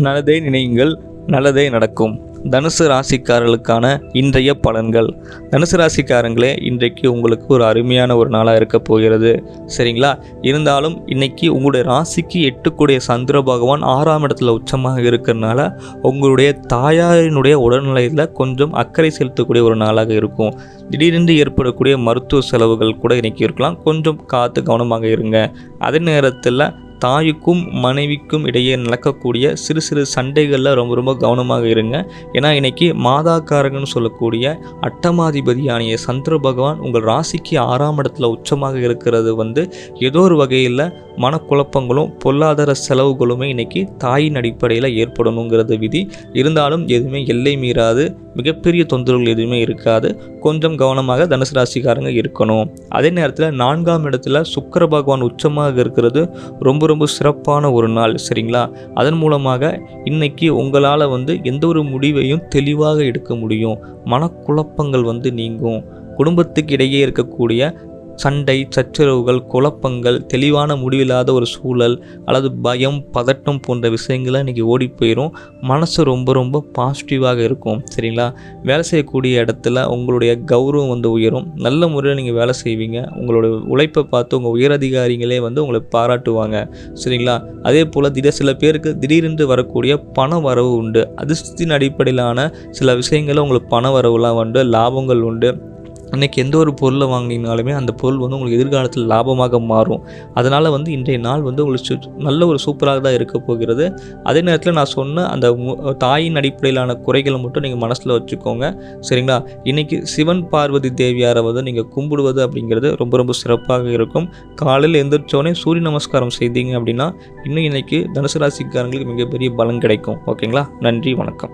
நல்லதே நினையுங்கள் நல்லதே நடக்கும். தனுசு ராசிக்காரர்களுக்கான இன்றைய பலன்கள். தனுசு ராசிக்காரங்களே இன்றைக்கு உங்களுக்கு ஒரு அருமையான ஒரு நாளாக இருக்க போகிறது. சரிங்களா? இருந்தாலும் இன்றைக்கி உங்களுடைய ராசிக்கு எட்டுக்கூடிய சந்திர பகவான் ஆறாம் இடத்துல உச்சமாக இருக்கிறனால உங்களுடைய தாயாரினுடைய உடல்நிலையில் கொஞ்சம் அக்கறை செலுத்தக்கூடிய ஒரு நாளாக இருக்கும். திடீரென்று ஏற்படக்கூடிய மருத்துவ செலவுகள் கூட இன்றைக்கி இருக்கலாம். கொஞ்சம் காத்து கவனமாக இருங்க. அதே நேரத்தில் தாய்க்கும் மனைவிக்கும் இடையே நடக்கக்கூடிய சிறு சிறு சண்டைகளில் ரொம்ப ரொம்ப கவனமாக இருங்க. ஏன்னா இன்னைக்கு மாதாக்காரங்கன்னு சொல்லக்கூடிய அட்டமாதிபதியானிய சந்திர பகவான் உங்கள் ராசிக்கு ஆறாம் இடத்துல உச்சமாக இருக்கிறது வந்து ஏதோ ஒரு வகையில் மனக்குழப்பங்களும் பொருளாதார செலவுகளுமே இன்னைக்கு தாயின் அடிப்படையில் ஏற்படணுங்கிறது விதி. இருந்தாலும் எதுவுமே எல்லை மீறாது. மிகப்பெரிய தொந்தரவுகள் எதுவுமே இருக்காது. கொஞ்சம் கவனமாக தனுசு ராசிக்காரங்க இருக்கணும். அதே நேரத்தில் நான்காம் இடத்துல சுக்கர பகவான் உச்சமாக இருக்கிறது ரொம்ப ரொம்ப சிறப்பான ஒரு நாள் சரிங்களா? அதன் மூலமாக இன்னைக்கு உங்களால் வந்து எந்த ஒரு முடிவையும் தெளிவாக எடுக்க முடியும். மனக்குழப்பங்கள் வந்து நீங்கும். குடும்பத்துக்கு இடையே இருக்கக்கூடிய சண்டை சச்சரவுகள் குழப்பங்கள் தெளிவான முடிவில்லாத ஒரு சூழல் அல்லது பயம் பதட்டம் போன்ற விஷயங்கள இன்றைக்கி ஓடி போயிடும் மனசு ரொம்ப ரொம்ப பாசிட்டிவாக இருக்கும் சரிங்களா? வேலை செய்யக்கூடிய இடத்துல உங்களுடைய கௌரவம் வந்து உயரும். நல்ல முறையில் நீங்கள் வேலை செய்வீங்க. உங்களோட உழைப்பை பார்த்து உங்கள் உயரதிகாரிகளே வந்து உங்களை பாராட்டுவாங்க சரிங்களா? அதே போல் திட சில பேருக்கு திடீரென்று வரக்கூடிய பண வரவு உண்டு. அதிர்ஷ்டத்தின் அடிப்படையிலான சில விஷயங்களில் உங்களுக்கு பண வரவுலாம் உண்டு லாபங்கள் உண்டு. இன்றைக்கி எந்த ஒரு பொருளை வாங்கினீங்கனாலுமே அந்த பொருள் வந்து உங்களுக்கு எதிர்காலத்தில் லாபமாக மாறும். அதனால் வந்து இன்றைய நாள் வந்து உங்களுக்கு சு- நல்ல ஒரு சூப்பராக தான் இருக்க போகிறது. அதே நேரத்தில் நான் சொன்ன அந்த தாயின் அடிப்படையிலான குறைகளை மட்டும் நீங்கள் மனசில் வச்சுக்கோங்க. சரிங்களா? இன்றைக்கி சிவன் பார்வதி தேவியாரை வந்து நீங்கள் கும்பிடுவது அப்படிங்கிறது ரொம்ப ரொம்ப சிறப்பாக இருக்கும். காலையில் எந்திரிச்சோடனே சூரிய நமஸ்காரம் செய்தீங்க அப்படின்னா இன்னும் இன்றைக்கி தனுசு ராசிக்காரங்களுக்கு மிகப்பெரிய பலன் கிடைக்கும். ஓகேங்களா? நன்றி வணக்கம்.